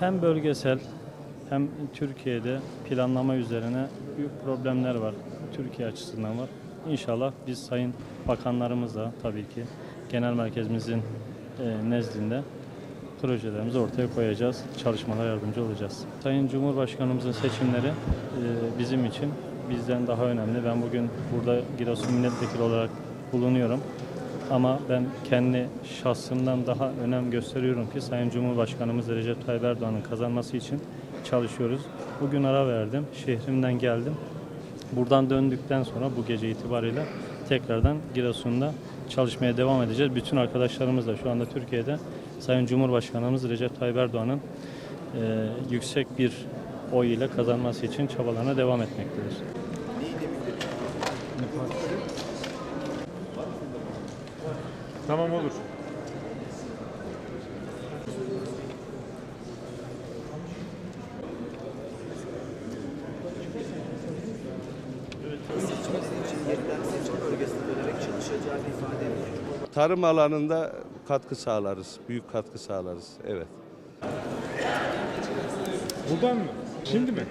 Hem bölgesel hem Türkiye'de planlama üzerine büyük problemler var. Türkiye açısından var. İnşallah biz sayın bakanlarımızla tabii ki genel merkezimizin nezdinde projelerimizi ortaya koyacağız. Çalışmalara yardımcı olacağız. Sayın Cumhurbaşkanımızın seçimleri e, bizim için bizden daha önemli. Ben bugün burada Giresun milletvekili olarak bulunuyorum. Ama ben kendi şahsımdan daha önem gösteriyorum ki Sayın Cumhurbaşkanımız Recep Tayyip Erdoğan'ın kazanması için çalışıyoruz. Bugün ara verdim. Şehrimden geldim. Buradan döndükten sonra bu gece itibariyle tekrardan Giresun'da çalışmaya devam edeceğiz. Bütün arkadaşlarımız da şu anda Türkiye'de Sayın Cumhurbaşkanımız Recep Tayyip Erdoğan'ın e, yüksek bir oy ile kazanması için çabalarına devam etmektedir. Tamam olur. Tarım alanında katkı sağlarız, büyük katkı sağlarız. Evet. Buradan mı? Şimdi mi?